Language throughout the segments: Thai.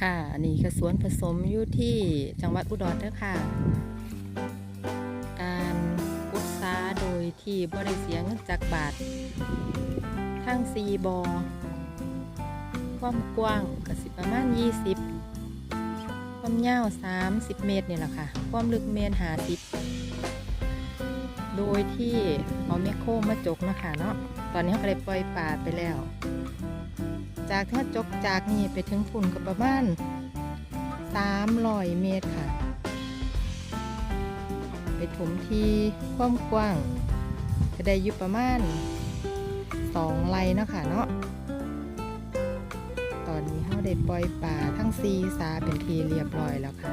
ค่ะนนี้คือสวนผสมอยู่ที่จังหวัดอุดรเด้อค่ะ การอุตสาโดยที่บริเสียเงินจากบาททั้งซีบอความกว้างก็สิประมาณ 20 ความยาว 30 เมตรนี่แหละค่ะ ความลึกเมตรหาสิบโดยที่เอาแมคโครมาจกนะคะเนาะตอนนี้เขาก็ได้ปล่อยป่าไปแล้ว จากท่าจกจากนี่ไปถึงฝุ่นก็ประมาณ300 เมตรค่ะ ไปถมที่ความกว้างก็ได้อยู่ประมาณ2ไร่เนาะค่ะเนาะตอนนี้เขาได้ปล่อยป่าทั้งซีสาเป็นทีเรียบร้อยแล้วค่ะ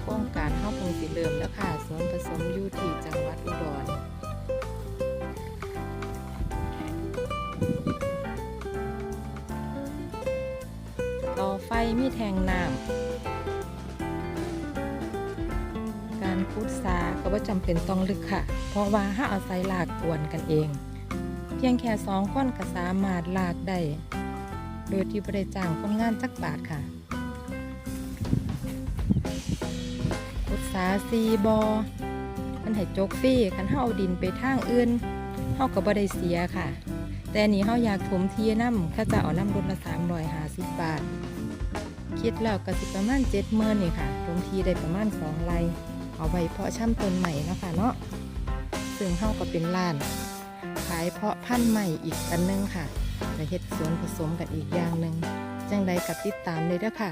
โครงการเข้าคงสิเริ่มแล้วค่ะสวนผสมยูทีจัง ต่อไฟมีแทงน้ำการพุดซาก็ว่าจำเป็นต้องลึกค่ะ เพราะว่าถ้าเอาใส่ลากกวนกันเอง เพียงแค่สองคนก็สามารถลากได้ โดยที่บริจ้างคนงานจักบาทค่ะพุดซาซีบอมันให้จกฟรีคันเฮาเอาดินไปทางอื่นเฮาก็บ่ได้เสียค่ะ แต่นี้เฮาอยากถมเทียน้ำข้าจะเอาน้ำรถละ350บาท คิดแล้วก็สิประมาณเจ็ดเมื่อนี่ค่ะถมทีได้ประมาณสองไร่เอาไว้เพาะช่ำต้นใหม่เนาะค่ะเนาะซึ่งเฮาก็เป็นล้าน ขายเพาะพันธุ์ใหม่อีกอันหนึงค่ะและเฮ็ดสวนผสมกันอีกอย่างหนึ่งจังใดกับติดตามเลยเด้อค่ะ